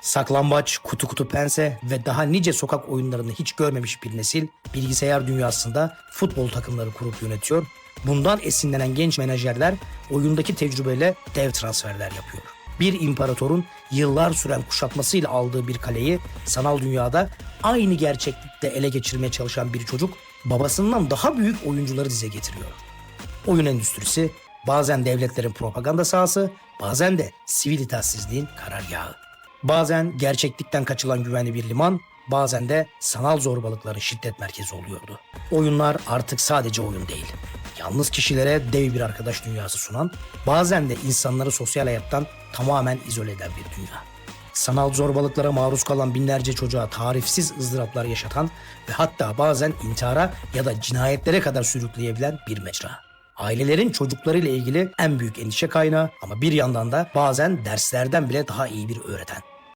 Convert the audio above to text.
Saklambaç, kutu kutu pense ve daha nice sokak oyunlarını hiç görmemiş bir nesil bilgisayar dünyasında futbol takımları kurup yönetiyor. Bundan esinlenen genç menajerler oyundaki tecrübeyle dev transferler yapıyor. Bir imparatorun yıllar süren kuşatmasıyla aldığı bir kaleyi sanal dünyada aynı gerçeklikte ele geçirmeye çalışan bir çocuk babasından daha büyük oyuncuları dize getiriyor. Oyun endüstrisi bazen devletlerin propaganda sahası, bazen de sivil itaatsizliğin karargahı. Bazen gerçeklikten kaçılan güvenli bir liman, bazen de sanal zorbalıkların şiddet merkezi oluyordu. Oyunlar artık sadece oyun değil. Yalnız kişilere dev bir arkadaş dünyası sunan, bazen de insanları sosyal hayattan tamamen izole eden bir dünya. Sanal zorbalıklara maruz kalan binlerce çocuğa tarifsiz ızdıraplar yaşatan ve hatta bazen intihara ya da cinayetlere kadar sürükleyebilen bir mecra. Ailelerin çocuklarıyla ilgili en büyük endişe kaynağı ama bir yandan da bazen derslerden bile daha iyi bir öğreten.